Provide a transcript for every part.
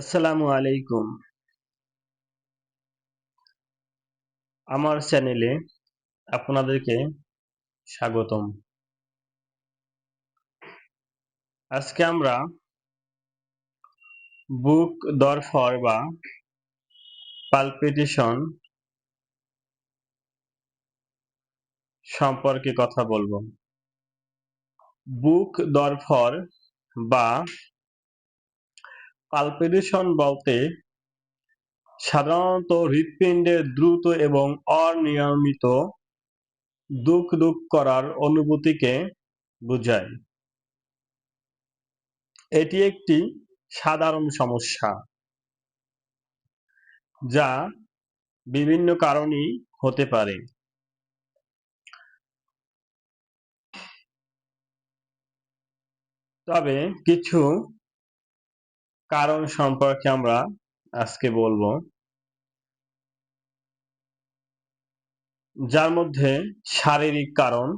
আসসালামু আলাইকুম। আমার চ্যানেলে আপনাদেরকে স্বাগতম। আজকে আমরা বুক, দরফর বা পালপিটেশন সম্পর্কে কথা বলব। বুক, দরফর বা পালপিটেশন বলতে সাধারণত হৃৎপিণ্ডের দ্রুত এবং অনিয়মিত দুঃখ দুঃখ করার অনুভূতিকে বোঝায়। এটি একটি সাধারণ সমস্যা যা বিভিন্ন কারণেই হতে পারে। তবে কিছু কারণ সম্পর্কে আমরা আজকে বলব। যার মধ্যে শারীরিক কারণ,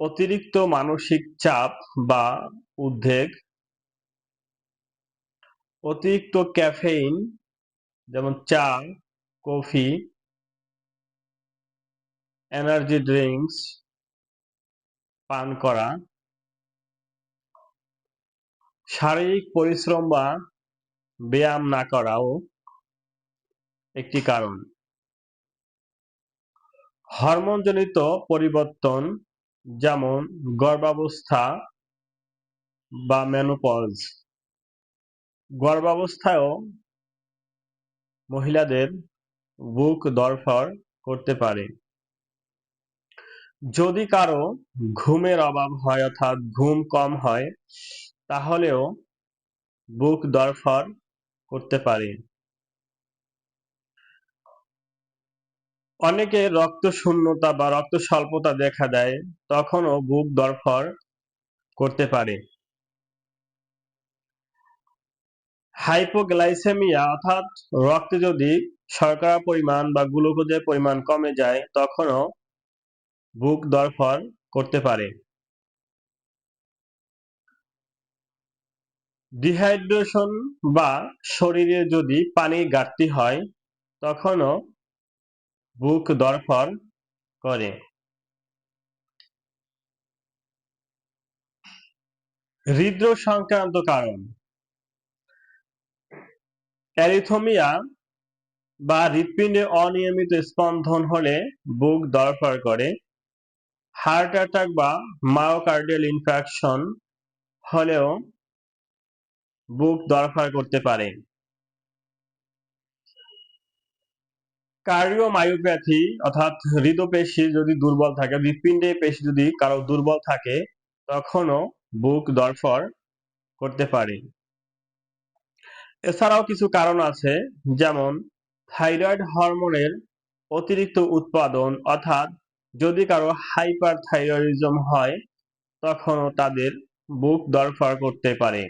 অতিরিক্ত মানসিক চাপ বা উদ্বেগ, অতিরিক্ত ক্যাফেইন, যেমন চা, কফি, এনার্জি ড্রিঙ্কস, পান করা শারীরিক পরিশ্রম বা ব্যায়াম না করাও একটি কারণ। হরমোনজনিত পরিবর্তন যেমন গর্ভাবস্থা বা মেনোপজ গর্ভাবস্থায়ও মহিলাদের বুক দরফর করতে পারে। যদি কারও ঘুমের অভাব হয় অর্থাৎ ঘুম কম হয় তাহলেও বুক দরফর করতে পারে। অনেকে রক্ত শূন্যতা বা রক্ত স্বল্পতা দেখা দেয়, তখনও বুক দরফর করতে পারে। হাইপোগ্লাইসেমিয়া অর্থাৎ রক্তে যদি শর্করা পরিমাণ বা গ্লুকোজের পরিমাণ কমে যায়, তখনও বুক দরফর করতে পারে। ডিহাইড্রেশন বা শরীরে যদি পানির ঘাটতি হয়, তখনও বুক দরফর করে। হৃদরোগ সংক্রান্ত কারণ। অ্যারিথমিয়া বা হৃৎপিণ্ডে অনিয়মিত স্পন্দন হলে বুক দরফর করে। হার্ট অ্যাটাক বা মায়োকার্ডিয়াল ইনফ্রাকশন হলেও বুক দরফার করতে পারে। কার্ডিওমায়োপ্যাথি অর্থাৎ হৃদপেশি যদি দুর্বল থাকে, হৃৎপিণ্ডে পেশি যদি কারও দুর্বল থাকে, তখনও বুক দরফর করতে পারে। এছাড়াও কিছু কারণ আছে, যেমন থাইরয়েড হরমোনের অতিরিক্ত উৎপাদন অর্থাৎ যদি কারও হাইপার থাইরয়েডিজম হয়, তখনও তাদের বুক দরফর করতে পারে।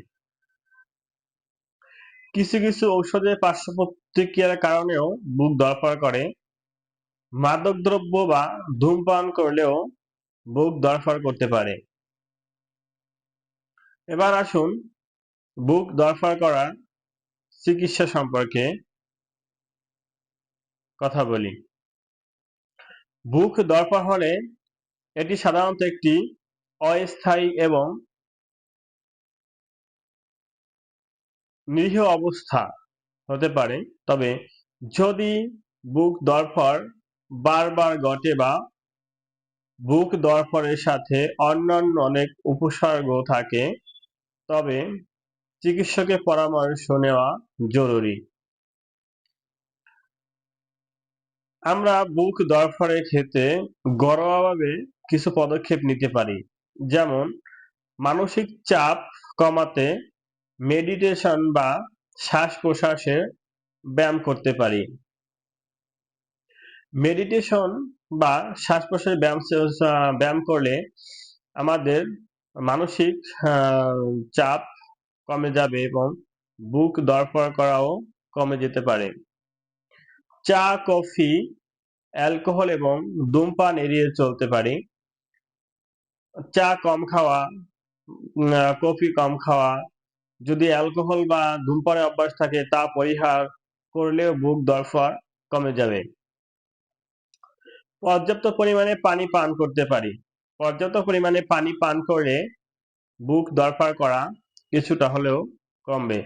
কিছু কিছু ঔষধের পার্শ্ব প্রতিক্রিয়ার কারণেও বুক দরফর করে। মাদকদ্রব্য বা ধূমপান করলেও বুক দরফর করতে পারে। এবার আসুন বুক দরফর করার চিকিৎসা সম্পর্কে কথা বলি। বুক দরফর হলে এটি সাধারণত একটি অস্থায়ী এবং নিরীহ অবস্থা হতে পারে। তবে যদি বুক দরফর বারবার ঘটে বা বুক দরফরের সাথে অন্যান্য অনেক উপসর্গ থাকে, তবে চিকিৎসকের পরামর্শ নেওয়া জরুরি। আমরা বুক দরফরের ক্ষেত্রে ঘরোয়াভাবে কিছু পদক্ষেপ নিতে পারি। যেমন, মানসিক চাপ কমাতে মেডিটেশন বা শ্বাস প্রশ্বাসের ব্যায়াম করতে পারি। মেডিটেশন বা শ্বাস প্রশ্বাসের ব্যায়াম ব্যায়াম করলে আমাদের মানসিক চাপ কমে যাবে এবং বুক দরপর করাও কমে যেতে পারে। চা, কফি, অ্যালকোহল এবং ধূমপান এড়িয়ে চলতে পারি। চা কম খাওয়া কফি কম খাওয়া যদি অ্যালকোহল বা ধূমপানের অভ্যাস থাকে, তা পরিহার করলেও বুক দরফর কমে যাবে। পর্যাপ্ত পরিমাণে পানি পান করতে পারি। পর্যাপ্ত পরিমাণে পানি পান করলে বুক দরফার করা কিছুটা হলেও কমবে।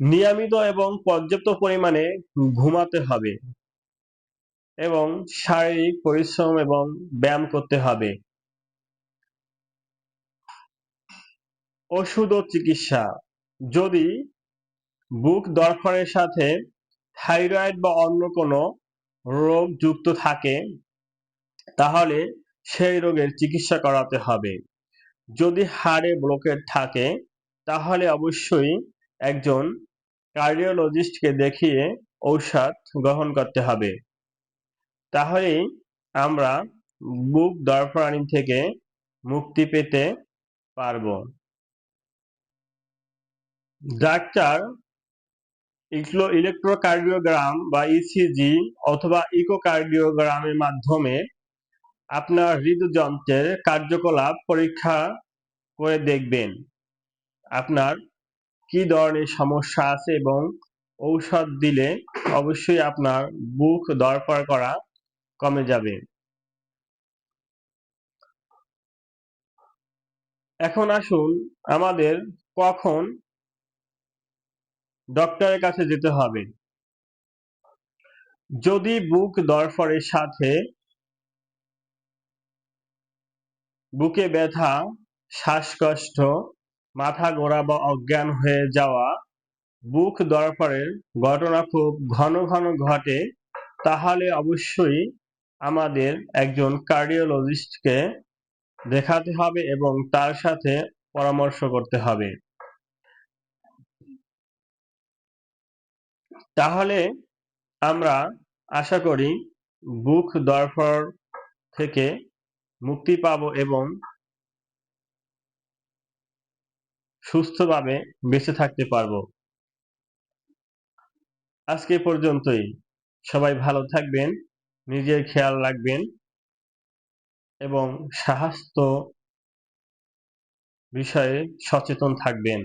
নিয়মিত এবং পর্যাপ্ত পরিমাণে ঘুমাতে হবে এবং শারীরিক পরিশ্রম এবং ব্যায়াম করতে হবে। ওষুধ ও চিকিৎসা। যদি বুক দরফারের সাথে থাইরয়েড বা অন্য কোনো রোগ যুক্ত থাকে, তাহলে সেই রোগের চিকিৎসা করাতে হবে। যদি হাড়ে ব্লকেট থাকে, তাহলে অবশ্যই একজন কার্ডিওলজিস্টকে দেখিয়ে ঔষধ গ্রহণ করতে হবে। তাহলেই আমরা বুক দরফরানি থেকে মুক্তি পেতে পারব। ডাক্তার ইলেকট্রোকার্ডিওগ্রাম বা ইসিজি অথবা ইকোকার্ডিওগ্রামের মাধ্যমে আপনার হৃদযন্ত্রের কার্যকলাপ পরীক্ষা করে দেখবেন। আপনার কি ধরনের সমস্যা আছে এবং ঔষধ দিলে অবশ্যই আপনার বুক দরকার করা কমে যাবে। এখন আসুন আমাদের কখন ডক্টরের কাছে যেতে হবে। যদি বুক দরফরের সাথে বুকে ব্যথা, শ্বাসকষ্ট, মাথা গোড়া বা অজ্ঞান হয়ে যাওয়া বুক দরফরের ঘটনা খুব ঘন ঘন ঘটে, তাহলে অবশ্যই আমাদের একজন কার্ডিওলজিস্টকে দেখাতে হবে এবং তার সাথে পরামর্শ করতে হবে। তাহলে আমরা আশা করি বুক দরফর থেকে মুক্তি পাব এবং সুস্থভাবে বেঁচে থাকতে পারব। আজকে পর্যন্তই। সবাই ভালো থাকবেন, নিজের খেয়াল রাখবেন এবং স্বাস্থ্য বিষয়ে সচেতন থাকবেন।